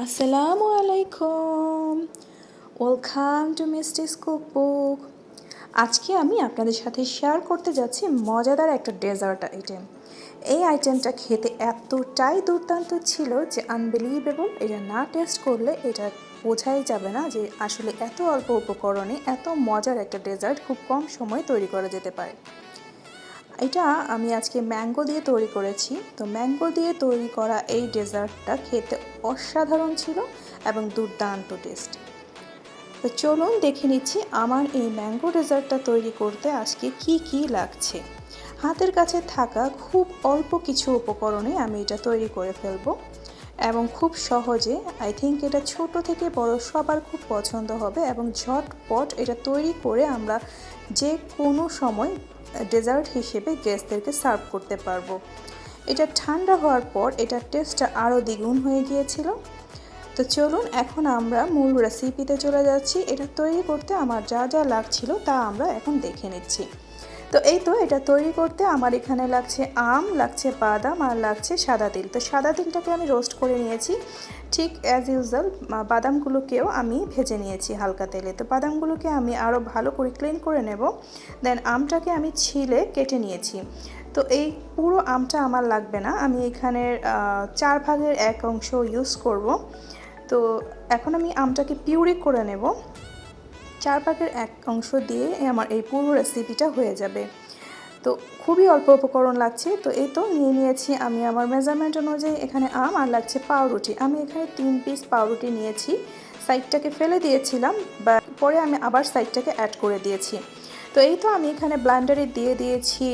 আসসালামু আলাইকুম welcome to মিস্টিস cookbook আজকে আমি আপনাদের সাথে শেয়ার করতে যাচ্ছি মজাদার একটা ডেজার্ট আইটেম এই আইটেমটা খেতে এতটাই দুর্দান্ত ছিল যে আনবিলিভেবল এটা না টেস্ট করলে এটা বোঝাই যাবে না যে আসলে এত অল্প উপকরণে এত মজার একটা ডেজার্ট খুব কম সময়ে তৈরি করা যেতে পারে। এটা আমি আজকে ম্যাঙ্গো দিয়ে তৈরি করেছি। তো ম্যাঙ্গো দিয়ে তৈরি করা এই ডেজার্টটা খেতে অসাধারণ ছিল এবং দুর্দান্ত টেস্ট। তো চলুন দেখে নিচ্ছি আমার এই ম্যাঙ্গো ডেজার্টটা তৈরি করতে আজকে কি কি লাগছে। হাতের কাছে থাকা খুব অল্প কিছু উপকরণে আমি এটা তৈরি করে ফেলব এবং খুব সহজে আই থিঙ্ক এটা ছোট থেকে বড় সবার খুব পছন্দ হবে এবং ঝটপট এটা তৈরি করে আমরা যে কোনো সময় ডেজার্ট হিসেবে গেস্টদেরকে সার্ভ করতে পারব। এটা ঠান্ডা হওয়ার পর এটার টেস্টটা আরও দ্বিগুণ হয়ে গিয়েছিল। তো চলুন, এখন আমরা মূল রেসিপিতে চলে যাচ্ছি। এটা তৈরি করতে আমার যা যা লাগছিল তা আমরা এখন দেখে নিচ্ছি। তো এই তো এটা তৈরি করতে আমার এখানে লাগছে আম, লাগছে বাদাম আর লাগছে সাদা তিল। তো সাদা তিলটাকে আমি রোস্ট করে নিয়েছি। ঠিক অ্যাজ ইউজুয়াল বাদামগুলোকেও আমি ভেজে নিয়েছি হালকা তেলে। তো বাদামগুলোকে আমি আরও ভালো করে ক্লিন করে নেব। দেন আমটাকে আমি ছিলে কেটে নিয়েছি। তো এই পুরো আমটা আমার লাগবে না। আমি এখানের চার ভাগের এক অংশ ইউজ করব। তো এখন আমি আমটাকে পিউরি করে নেব। চার ভাগের এক অংশ দিয়ে আমার এই পুরো রেসিপিটা হয়ে যাবে। তো খুবই অল্প উপকরণ লাগছে। তো এই তো নিয়ে নিয়েছি আমি আমার মেজারমেন্ট অনুযায়ী এখানে আম আর লাগছে পাউরুটি। আমি এখানে তিন পিস পাউরুটি নিয়েছি। সাইডটাকে ফেলে দিয়েছিলাম, বা পরে আমি আবার সাইডটাকে অ্যাড করে দিয়েছি। তো এই তো আমি এখানে ব্লান্ডারে দিয়ে দিয়েছি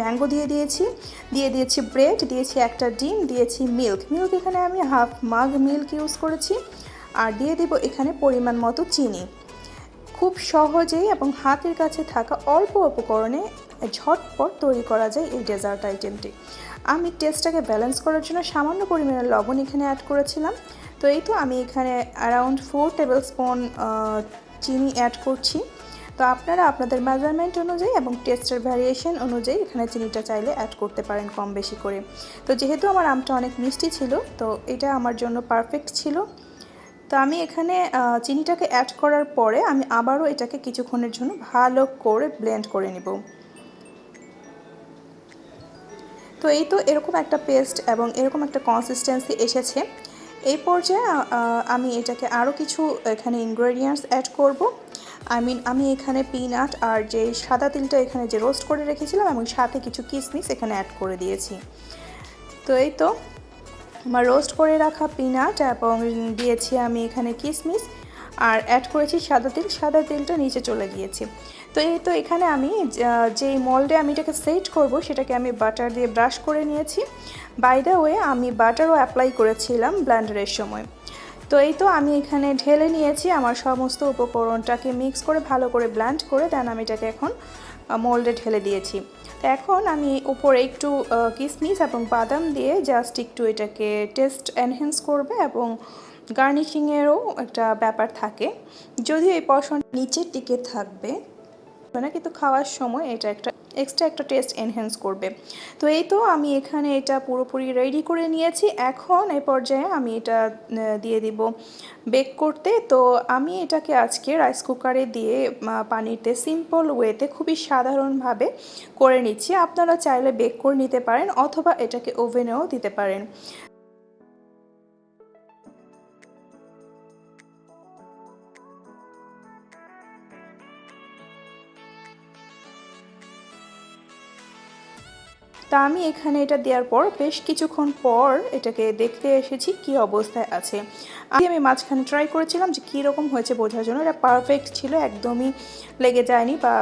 ম্যাঙ্গো দিয়ে দিয়েছি দিয়ে দিয়েছি ব্রেড দিয়েছি একটা ডিম, দিয়েছি মিল্ক মিল্ক এখানে আমি হাফ মাগ মিল্ক ইউজ করেছি। আর দিয়ে দেব এখানে পরিমাণ মতো চিনি। খুব সহজেই এবং হাতের কাছে থাকা অল্প উপকরণে ঝটপট তৈরি করা যায় এই ডেজার্ট আইটেমটি। আমি টেস্টটাকে ব্যালেন্স করার জন্য সামান্য পরিমাণে লবণ এখানে অ্যাড করেছিলাম। তো এই তো আমি এখানে অ্যারাউন্ড ফোর টেবিল স্পুন চিনি অ্যাড করছি। তো আপনারা আপনাদের মেজারমেন্ট অনুযায়ী এবং টেস্টের ভ্যারিয়েশন অনুযায়ী এখানে চিনিটা চাইলে অ্যাড করতে পারেন কম বেশি করে। তো যেহেতু আমার আমটা অনেক মিষ্টি ছিল, তো এটা আমার জন্য পারফেক্ট ছিল। তো আমি এখানে চিনিটাকে অ্যাড করার পরে আমি আবারও এটাকে কিছুক্ষণের জন্য ভালো করে ব্লেন্ড করে নেব। তো এই তো এরকম একটা পেস্ট এবং এরকম একটা কনসিস্টেন্সি এসেছে। এই পর্যায়ে আমি এটাকে আরও কিছু এখানে ইনগ্রেডিয়েন্টস অ্যাড করব। আই মিন আমি এখানে পিনাট আর যে সাদা তিলটা এখানে যে রোস্ট করে রেখেছিলাম এবং সাথে কিছু কিসমিস এখানে অ্যাড করে দিয়েছি। তো এই তো আমার রোস্ট করে রাখা পিনাট এবং দিয়েছি আমি এখানে কিসমিস। আর অ্যাড করেছি সাদা তিল, সাদা তিলটা নিচে চলে গিয়েছি। তো এই তো এখানে আমি যেই মলডে আমি এটাকে সেট করব, সেটাকে আমি বাটার দিয়ে ব্রাশ করে নিয়েছি। বাই ওয়ে আমি বাটারও অ্যাপ্লাই করেছিলাম ব্ল্যান্ডারের সময়। তো এই তো আমি এখানে ঢেলে নিয়েছি আমার সমস্ত উপকরণটাকে মিক্স করে, ভালো করে ব্ল্যান্ড করে দেন আমি এটাকে এখন মোল্ডে ঢেলে দিয়েছি। এখন আমি উপরে একটু কিসমিস এবং বাদাম দিয়ে জাস্ট একটু এটাকে টেস্ট এনহেন্স করবে এবং গার্নিশিংয়েরও একটা ব্যাপার থাকে। যদিও এই পশন নিচের দিকে থাকবে না কিন্তু খাওয়ার সময় এটা একটা এক্সট্রা একটা টেস্ট এনহ্যান্স করবে। তো এই তো আমি এখানে এটা পুরোপুরি রেডি করে নিয়েছি। এখন এ পর্যায়ে আমি এটা দিয়ে দিব বেক করতে। তো আমি এটাকে আজকে রাইস কুকারে দিয়ে পানিতে সিম্পল ওয়েতে খুবই সাধারণভাবে করে নিচ্ছি। আপনারা চাইলে বেক করে নিতে পারেন অথবা এটাকে ওভেনেও দিতে পারেন। তা আমি এখানে এটা দেওয়ার পর বেশ কিছুক্ষণ পর এটাকে দেখতে এসেছি কি অবস্থায় আছে। আগে আমি মাঝখানে ট্রাই করেছিলাম যে কীরকম হয়েছে বোঝার জন্য। এটা পারফেক্ট ছিল, একদমই লেগে যায়নি বা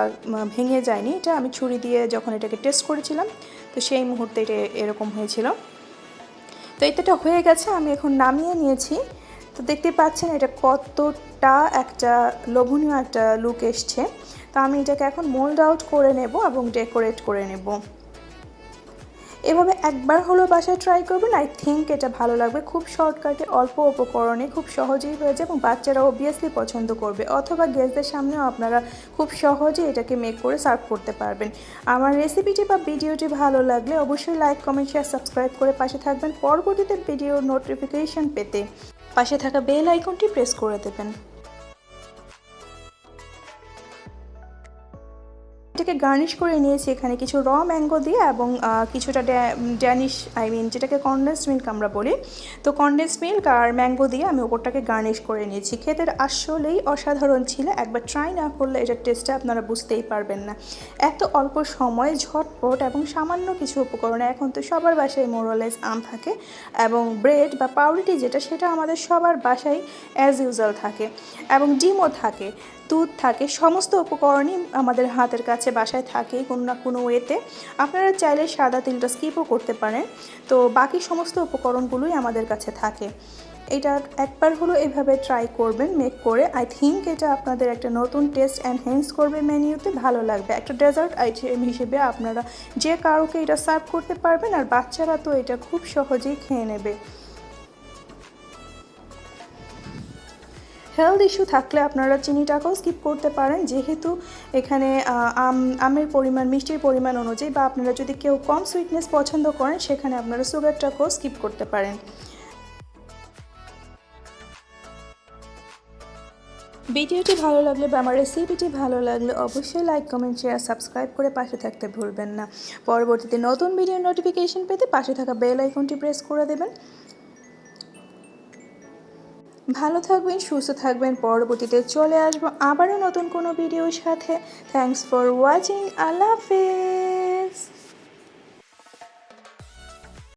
ভেঙে যায়নি। এটা আমি ছুরি দিয়ে যখন এটাকে টেস্ট করেছিলাম, তো সেই মুহূর্তে এটা এরকম হয়েছিল। তো এটা হয়ে গেছে, আমি এখন নামিয়ে নিয়েছি। তো দেখতে পাচ্ছেন এটা কতটা একটা লোভনীয় একটা লুক এসছে। তো আমি এটাকে এখন মোল্ড আউট করে নেব এবং ডেকোরেট করে নেব। এভাবে একবার হলো বাসায় ট্রাই করবেন আই থিঙ্ক এটা ভালো লাগবে। খুব শর্টকাটে অল্প উপকরণে খুব সহজেই হয়ে যায় এবং বাচ্চারা অবভিয়াসলি পছন্দ করবে। অথবা গেস্টদের সামনেও আপনারা খুব সহজে এটাকে মেক করে সার্ভ করতে পারবেন। আমার রেসিপিটি বা ভিডিওটি ভালো লাগলে অবশ্যই লাইক কমেন্ট শেয়ার সাবস্ক্রাইব করে পাশে থাকবেন। পরবর্তীতে ভিডিওর নোটিফিকেশন পেতে পাশে থাকা বেল আইকনটি প্রেস করে দেবেন। এটাকে গার্নিশ করে নিয়েছি এখানে কিছু র ম্যাঙ্গো দিয়ে এবং কিছুটা ড্যানিশ আই মিন যেটাকে কনডেন্স মিল্ক আমরা বলি। তো কনডেন্স মিল্ক আর ম্যাঙ্গো দিয়ে আমি ওপরটাকে গার্নিশ করে নিয়েছি। খেতে আসলেই অসাধারণ ছিল। একবার ট্রাই না করলে এটার টেস্টটা আপনারা বুঝতেই পারবেন না। এত অল্প সময়ে ঝটপট এবং সামান্য কিছু উপকরণে এখন তো সবার বাসায় মোরলেস আম থাকে এবং ব্রেড বা পাউরুটি যেটা, সেটা আমাদের সবার বাসায় অ্যাজ ইউজুয়াল থাকে এবং ডিমও থাকে। দুধ থাকে, সমস্ত উপকরণই আমাদের হাতের কাছে বাসায় থাকে কোনো না কোনো ওয়েতে। আপনারা চাইলে সাদা তিলটা স্কিপও করতে পারেন। তো বাকি সমস্ত উপকরণগুলোই আমাদের কাছে থাকে। এটা একবার হলো এভাবে ট্রাই করবেন মেক করে। আই থিঙ্ক এটা আপনাদের একটা নতুন টেস্ট এনহ্যান্স করবে মেনিউতে ভালো লাগবে। একটা ডেজার্ট আইটেম হিসেবে আপনারা যে কারোকে এটা সার্ভ করতে পারবেন, আর বাচ্চারা তো এটা খুব সহজেই খেয়ে নেবে। হেলথ ইস্যু থাকলে আপনারা চিনিটাকেও স্কিপ করতে পারেন। যেহেতু এখানে আম, আমের পরিমাণ, মিষ্টির পরিমাণ অনুযায়ী বা আপনারা যদি কেউ কম সুইটনেস পছন্দ করেন, সেখানে আপনারা সুগারটাকেও স্কিপ করতে পারেন। ভিডিওটি ভালো লাগলে বা আমার রেসিপিটি ভালো লাগলে অবশ্যই লাইক কমেন্ট শেয়ার সাবস্ক্রাইব করে পাশে থাকতে ভুলবেন না। পরবর্তীতে নতুন ভিডিও নোটিফিকেশন পেতে পাশে থাকা বেল আইকনটি প্রেস করে দেবেন। ভালো থাকবেন, সুস্থ থাকবেন। পরবর্তীতে চলে আসব আবারও নতুন কোনো ভিডিওর সাথে। থ্যাংকস ফর ওয়াচিং আল্লাহ হাফেজ।